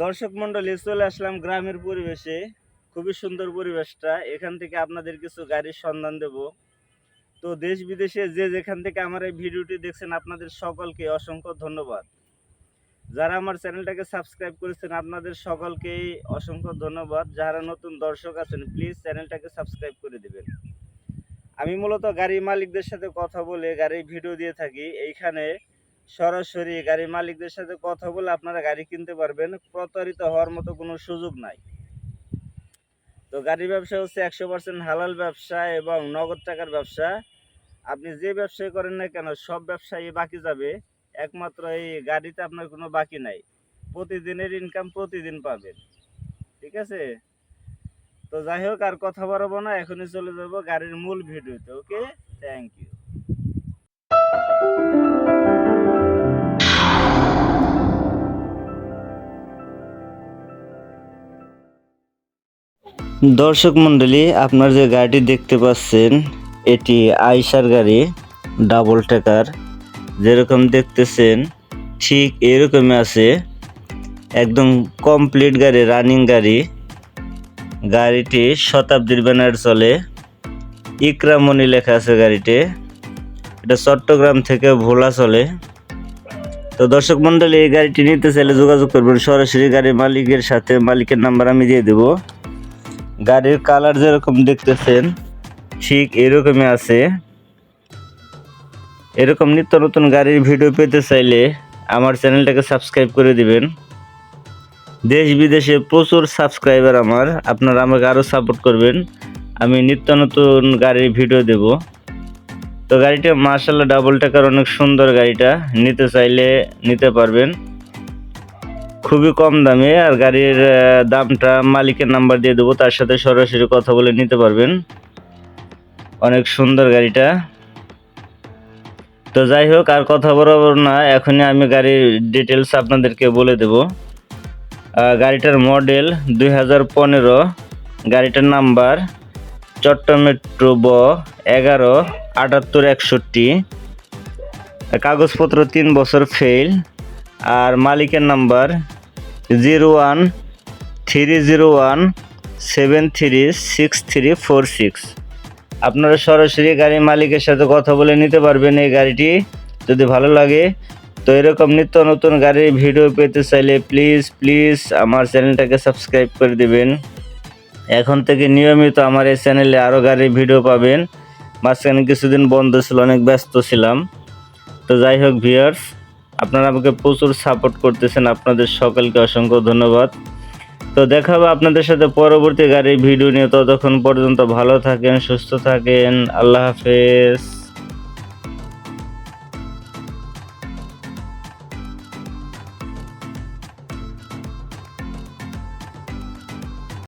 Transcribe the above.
দর্শক মন্ডলী চলে আসলাম গ্রামের পরিবেশে। খুবই সুন্দর পরিবেশটা। এখান থেকে আপনাদের কিছু গাড়ির সন্ধান দেব। তো দেশ বিদেশে যে যেখান থেকে আমার এই ভিডিওটি দেখছেন, আপনাদের সকলকে অসংখ্য ধন্যবাদ। যারা আমার চ্যানেলটাকে সাবস্ক্রাইব করেছেন, আপনাদের সকলকেই অসংখ্য ধন্যবাদ। যারা নতুন দর্শক আছেন, প্লিজ চ্যানেলটাকে সাবস্ক্রাইব করে দেবেন। আমি মূলত গাড়ি মালিকদের সাথে কথা বলে গাড়ির ভিডিও দিয়ে থাকি। এইখানে সরাসরি গাড়ি মালিকদের সাথে কথা বলে আপনারা গাড়ি কিনতে পারবেন। প্রতারিত হওয়ার মতো কোনো সুযোগ নাই। তো গাড়ি ব্যবসা হচ্ছে একশো পার্সেন্ট হালাল ব্যবসা এবং নগদ টাকার ব্যবসা। আপনি যে ব্যবসায় করেন না কেন, সব ব্যবসায়ী বাকি যাবে। একমাত্র এই গাড়িতে আপনার কোনো বাকি নাই। প্রতিদিনের ইনকাম প্রতিদিন পাবেন। ঠিক আছে? তো যাই হোক, আর কথা বাড়াবো না, এখনই চলে যাব গাড়ির মূল ভিডিওতে, ওকে? থ্যাংক ইউ দর্শক মণ্ডলী, আপনার যে গাড়িটি দেখতে পাচ্ছেন, এটি আইসার গাড়ি ডাবল টেকার যেরকম দেখতেছেন, ঠিক এরকমই আছে। একদম কমপ্লিট গাড়ি রানিং গাড়ি। গাড়িটি শতাব্দীর ব্যানার চলে। ইকরামণি লেখা আছে গাড়িতে। এটা চট্টগ্রাম থেকে ভোলা চলে। তো দর্শক মণ্ডলী, এই গাড়িটি নিতে চাইলে যোগাযোগ করবেন। সরাসরি গাড়ির মালিকের সাথে মালিকের নাম্বার আমি দিয়ে দেবো। গাড়ির কালার যেরকম দেখতেছেন, ঠিক এরকমই আছে। এরকম নিত্য নতুন গাড়ির ভিডিও পেতে চাইলে আমার চ্যানেলটাকে সাবস্ক্রাইব করে দিবেন। দেশ বিদেশে প্রচুর সাবস্ক্রাইবার আমার, আপনারা আমাকে আরও সাপোর্ট করবেন। আমি নিত্য নতুন গাড়ির ভিডিও দেব। তো গাড়িটা মার্শাল্লাহ ডাবল টাকার অনেক সুন্দর গাড়িটা। নিতে চাইলে নিতে পারবেন। খুবই কম দামে আর গাড়ির দামটা মালিকের নাম্বার দিয়ে দেবো, তার সাথে সরাসরি কথা বলে নিতে পারবেন। অনেক সুন্দর গাড়িটা। তো যাই হোক, আর কথা বরাবর না, এখনই আমি গাড়ির ডিটেলস আপনাদেরকে বলে দেব। গাড়িটার মডেল দুই হাজার পনেরো, গাড়িটার নাম্বার চট্টগ্রাম মেট্রো ব এগারো, আটাত্তর, একষট্টি। কাগজপত্র তিন বছর ফেল আর মালিকের number zero one three zero one seven three six three four six. আপনারা সরাসরি গাড়ির মালিকের সাথে কথা বলে নিতে পারবেন এই গাড়িটি। যদি ভালো লাগে, তো এরকম নিত্য নতুন গাড়ির ভিডিও পেতে চাইলে প্লিজ প্লিজ আমার চ্যানেলটাকে সাবস্ক্রাইব করে দেবেন। এখন থেকে নিয়মিত আমার এই চ্যানেলে আরও গাড়ির ভিডিও পাবেন। মাঝখানে কিছুদিন বন্ধ ছিল, অনেক ব্যস্ত ছিলাম। তো যাই হোক ভিউয়ার্স আপনারা আমাকে প্রচুর সাপোর্ট করতেছেন, আপনাদের সকলকে অসংখ্য ধন্যবাদ। তো দেখা হবে আপনাদের সাথে পরবর্তী গাড়ির ভিডিও নিয়ে, ততক্ষণ পর্যন্ত ভালো থাকেন, সুস্থ থাকেন, আল্লাহ হাফেজ।